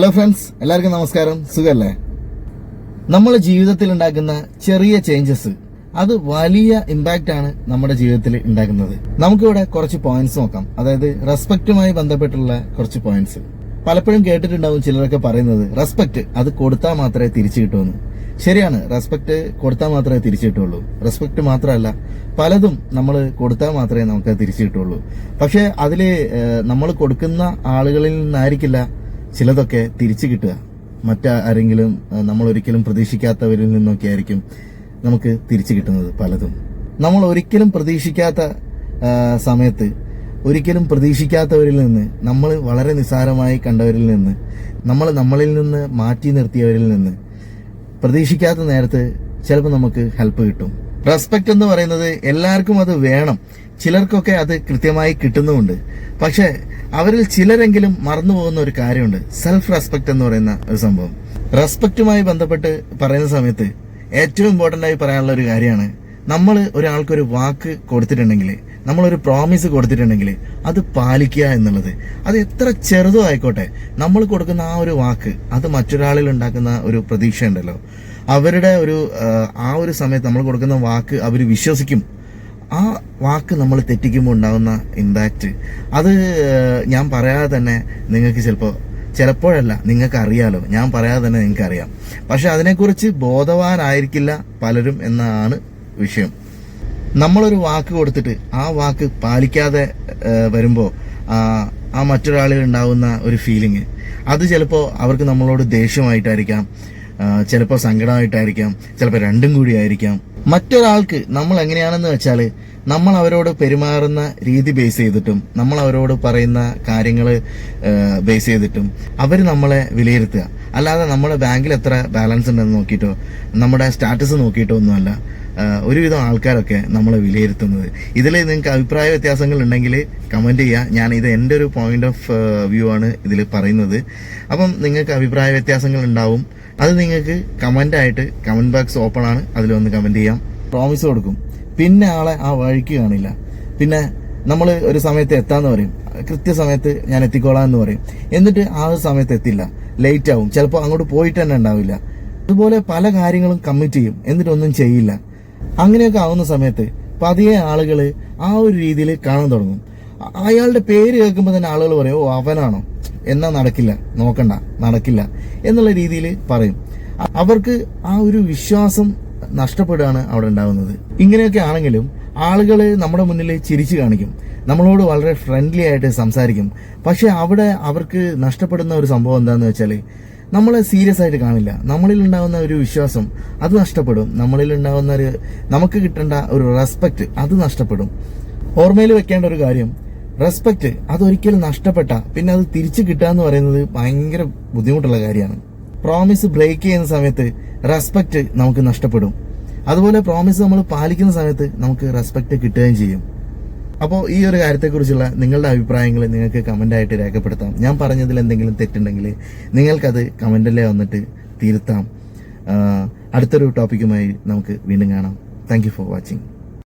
Hello friends എല്ലാവർക്കും നമസ്കാരം. സുഖല്ലേ? നമ്മുടെ ജീവിതത്തിൽ ഉണ്ടാക്കുന്ന ചെറിയ ചേഞ്ചസ് അത് വലിയ ഇമ്പാക്റ്റ് ആണ് നമ്മുടെ ജീവിതത്തിൽ ഉണ്ടാക്കുന്നത് നമുക്കിവിടെ കുറച്ച് പോയിന്റ്സ് നോക്കാം. അതായത് റെസ്പെക്റ്റുമായി ബന്ധപ്പെട്ടുള്ള കുറച്ച് പോയിന്റ്സ് പലപ്പോഴും കേട്ടിട്ടുണ്ടാവും ചിലരൊക്കെ പറയുന്നത് റെസ്പെക്ട് അത് കൊടുത്താൽ മാത്രമേ തിരിച്ചു കിട്ടുമെന്ന് ശരിയാണ് റെസ്പെക്ട് കൊടുത്താൽ മാത്രമേ തിരിച്ചു കിട്ടുള്ളൂ റെസ്പെക്ട് മാത്രമല്ല പലതും നമ്മൾ കൊടുത്താൽ മാത്രമേ നമുക്ക് തിരിച്ചു കിട്ടുള്ളൂ പക്ഷെ അതിൽ നമ്മൾ കൊടുക്കുന്ന ആളുകളിൽ നിന്നായിരിക്കില്ല ചിലതൊക്കെ തിരിച്ചു കിട്ടുക. മറ്റാരെങ്കിലും നമ്മൾ ഒരിക്കലും പ്രതീക്ഷിക്കാത്തവരിൽ നിന്നൊക്കെ ആയിരിക്കും നമുക്ക് തിരിച്ചു കിട്ടുന്നത് പലതും. നമ്മൾ ഒരിക്കലും പ്രതീക്ഷിക്കാത്ത സമയത്ത് ഒരിക്കലും പ്രതീക്ഷിക്കാത്തവരിൽ നിന്ന് നമ്മൾ വളരെ നിസ്സാരമായി കണ്ടവരിൽ നിന്ന് നമ്മൾ നമ്മളിൽ നിന്ന് മാറ്റി നിർത്തിയവരിൽ നിന്ന് പ്രതീക്ഷിക്കാത്ത നേരത്ത് ചിലപ്പോൾ നമുക്ക് ഹെൽപ്പ് കിട്ടും. റെസ്പെക്ട് എന്ന് പറയുന്നത് എല്ലാവർക്കും അത് വേണം. ചിലർക്കൊക്കെ അത് കൃത്യമായി കിട്ടുന്നുമുണ്ട്. പക്ഷേ അവരിൽ ചിലരെങ്കിലും മറന്നു പോകുന്ന ഒരു കാര്യമുണ്ട്. സെൽഫ് റെസ്പെക്ട് എന്ന് പറയുന്ന ഒരു സംഭവം. റെസ്പെക്റ്റുമായി ബന്ധപ്പെട്ട് പറയുന്ന സമയത്ത് ഏറ്റവും ഇമ്പോർട്ടന്റ് ആയി പറയാനുള്ള ഒരു കാര്യമാണ് നമ്മൾ ഒരാൾക്കൊരു വാക്ക് കൊടുത്തിട്ടുണ്ടെങ്കിൽ നമ്മളൊരു പ്രോമിസ് കൊടുത്തിട്ടുണ്ടെങ്കിൽ അത് പാലിക്കുക എന്നുള്ളത്. അത് എത്ര ചെറുതും ആയിക്കോട്ടെ. നമ്മൾ കൊടുക്കുന്ന ആ ഒരു വാക്ക് അത് മറ്റൊരാളിൽ ഉണ്ടാക്കുന്ന ഒരു പ്രതീക്ഷ ഉണ്ടല്ലോ അവരുടെ ഒരു ആ, ഒരു സമയത്ത് നമ്മൾ കൊടുക്കുന്ന വാക്ക് അവർ വിശ്വസിക്കും. ആ വാക്ക് നമ്മൾ തെറ്റിക്കുമ്പോൾ ഉണ്ടാകുന്ന ഇമ്പാക്റ്റ് അത് ഞാൻ പറയാതെ തന്നെ നിങ്ങൾക്ക് ചിലപ്പോൾ ചിലപ്പോഴല്ല നിങ്ങൾക്ക് അറിയാലോ. ഞാൻ പറയാതെ തന്നെ നിങ്ങൾക്ക് അറിയാം. പക്ഷെ അതിനെക്കുറിച്ച് ബോധവാനായിരിക്കില്ല പലരും എന്നാണ് വിഷയം. നമ്മളൊരു വാക്ക് കൊടുത്തിട്ട് ആ വാക്ക് പാലിക്കാതെ വരുമ്പോൾ ആ മറ്റൊരാളിൽ ഉണ്ടാകുന്ന ഒരു ഫീലിംഗ് അത് ചിലപ്പോൾ അവർക്ക് നമ്മളോട് ദേഷ്യമായിട്ടായിരിക്കാം. ചിലപ്പോൾ സങ്കടമായിട്ടായിരിക്കാം ചിലപ്പോൾ രണ്ടും കൂടി ആയിരിക്കാം. മറ്റൊരാൾക്ക് നമ്മൾ എങ്ങനെയാണെന്ന് വെച്ചാൽ നമ്മൾ അവരോട് പെരുമാറുന്ന രീതി ബേസ് ചെയ്തിട്ടും നമ്മൾ അവരോട് പറയുന്ന കാര്യങ്ങൾ ബേസ് ചെയ്തിട്ടും അവർ നമ്മളെ വിലയിരുത്തുക. അല്ലാതെ നമ്മുടെ ബാങ്കിൽ എത്ര ബാലൻസ് ഉണ്ടെന്ന് നോക്കിയിട്ടോ നമ്മുടെ സ്റ്റാറ്റസ് നോക്കിയിട്ടോ ഒന്നുമല്ല. ഒരുവിധം ആൾക്കാരൊക്കെ നമ്മളെ വിലയിരുത്തുന്നത്. ഇതിൽ നിങ്ങൾക്ക് അഭിപ്രായ വ്യത്യാസങ്ങൾ ഉണ്ടെങ്കിൽ കമന്റ് ചെയ്യുക ഞാൻ ഇത് എന്റെ ഒരു പോയിന്റ് ഓഫ് വ്യൂ ആണ് ഇതിൽ പറയുന്നത്. അപ്പം നിങ്ങൾക്ക് അഭിപ്രായ വ്യത്യാസങ്ങൾ ഉണ്ടാവും അത് നിങ്ങൾക്ക് കമന്റ് ആയിട്ട് കമന്റ് ബോക്സ് ഓപ്പൺ ആണ്. അതിൽ വന്ന് കമന്റ് ചെയ്യാം. പ്രോമിസ് കൊടുക്കും. പിന്നെ ആളെ ആ വഴിക്ക് കാണില്ല. പിന്നെ നമ്മൾ ഒരു സമയത്ത് എത്താന്ന് പറയും. കൃത്യസമയത്ത് ഞാൻ എത്തിക്കോളാം എന്ന് പറയും. എന്നിട്ട് ആ ഒരു സമയത്ത് എത്തില്ല. ലേറ്റ് ആവും. ചിലപ്പോൾ അങ്ങോട്ട് പോയിട്ട് തന്നെ ഉണ്ടാവില്ല. അതുപോലെ പല കാര്യങ്ങളും കമ്മിറ്റ് ചെയ്യും. എന്നിട്ടൊന്നും ചെയ്യില്ല. അങ്ങനെയൊക്കെ ആവുന്ന സമയത്ത് പതിയെ ആളുകൾ ആ ഒരു രീതിയിൽ കാണാൻ തുടങ്ങും. അയാളുടെ പേര് കേൾക്കുമ്പോൾ തന്നെ ആളുകൾ പറയും ഓ അവനാണോ? എന്നാ നടക്കില്ല നോക്കണ്ട നടക്കില്ല എന്നുള്ള രീതിയിൽ പറയും. അവർക്ക് ആ ഒരു വിശ്വാസം നഷ്ടപ്പെടുകയാണ് അവിടെ ഉണ്ടാകുന്നത് ഇങ്ങനെയൊക്കെ ആണെങ്കിലും ആളുകൾ നമ്മുടെ മുന്നിൽ ചിരിച്ചു കാണിക്കും. നമ്മളോട് വളരെ ഫ്രണ്ട്ലി ആയിട്ട് സംസാരിക്കും. പക്ഷെ അവിടെ അവർക്ക് നഷ്ടപ്പെടുന്ന ഒരു സംഭവം എന്താണെന്ന് വെച്ചാൽ നമ്മളെ സീരിയസ് ആയിട്ട് കാണില്ല. നമ്മളിൽ ഉണ്ടാകുന്ന ഒരു വിശ്വാസം അത് നഷ്ടപ്പെടും. നമ്മളിൽ ഉണ്ടാകുന്ന ഒരു നമുക്ക് കിട്ടേണ്ട ഒരു റെസ്പെക്ട് അത് നഷ്ടപ്പെടും. ഓർമ്മയിൽ വെക്കേണ്ട ഒരു കാര്യം റെസ്പെക്ട് അതൊരിക്കലും നഷ്ടപ്പെട്ട പിന്നെ അത് തിരിച്ചു കിട്ടുക എന്ന് പറയുന്നത് ഭയങ്കര ബുദ്ധിമുട്ടുള്ള കാര്യമാണ്. പ്രോമിസ് ബ്രേക്ക് ചെയ്യുന്ന സമയത്ത് റെസ്പെക്ട് നമുക്ക് നഷ്ടപ്പെടും. അതുപോലെ പ്രോമിസ് നമ്മൾ പാലിക്കുന്ന സമയത്ത് നമുക്ക് റെസ്പെക്ട് കിട്ടുകയും ചെയ്യും. അപ്പോൾ ഈ ഒരു കാര്യത്തെക്കുറിച്ചുള്ള നിങ്ങളുടെ അഭിപ്രായങ്ങൾ നിങ്ങൾക്ക് കമന്റായിട്ട് രേഖപ്പെടുത്താം. ഞാൻ പറഞ്ഞതിൽ എന്തെങ്കിലും തെറ്റുണ്ടെങ്കിൽ നിങ്ങൾക്കത് കമന്റിലെ വന്നിട്ട് തിരുത്താം. അടുത്തൊരു ടോപ്പിക്കുമായി നമുക്ക് വീണ്ടും കാണാം. Thank for watching